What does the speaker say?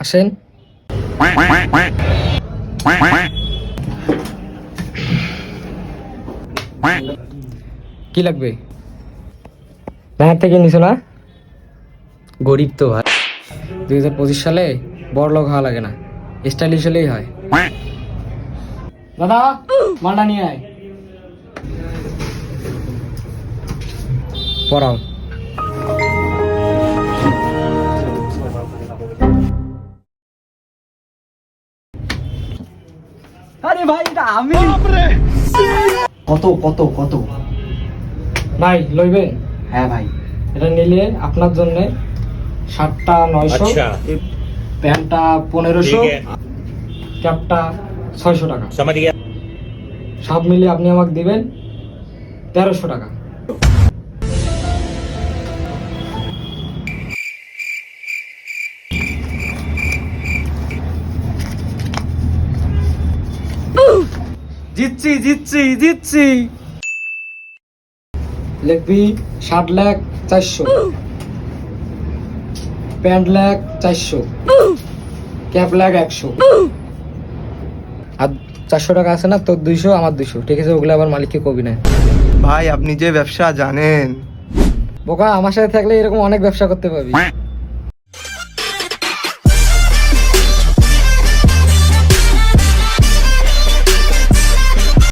আসেন। কি লাগবে? ব্যাংক থেকে নিছো না? গরিব তো ভাই। দুই হাজার পঁচিশ সালে বড় লোক হওয়া লাগে না। স্টাইলিশ হলেই হয়। দাদা মালটা নিয়ে আয়। পড়াও। আরে ভাই এটা আমি। কত কত কত? ভাই লইবেন হ্যাঁ ভাই। এটা নিলে আপনার জন্য শার্টটা নয়শো প্যান্টটা পনেরোশো ক্যাপটা ছয়শো টাকা। সব মিলিয়ে আপনি আমাকে দিবেন তেরোশো টাকা। জিতছি জিতছি জিতছি। লিখবি শার্ট ল্যাক চারশো। প্যান্ট ল্যাক চারশো। ক্যাপ ল্যাক একশো। আর চারশো টাকা আছে না তোর দুইশো আমার দুইশো। ঠিক আছে ওগুলো আবার মালিককে কবি না। ভাই আপনি যে ব্যবসা জানেন। বোকা আমার সাথে থাকলে এরকম অনেক ব্যবসা করতে পারবি।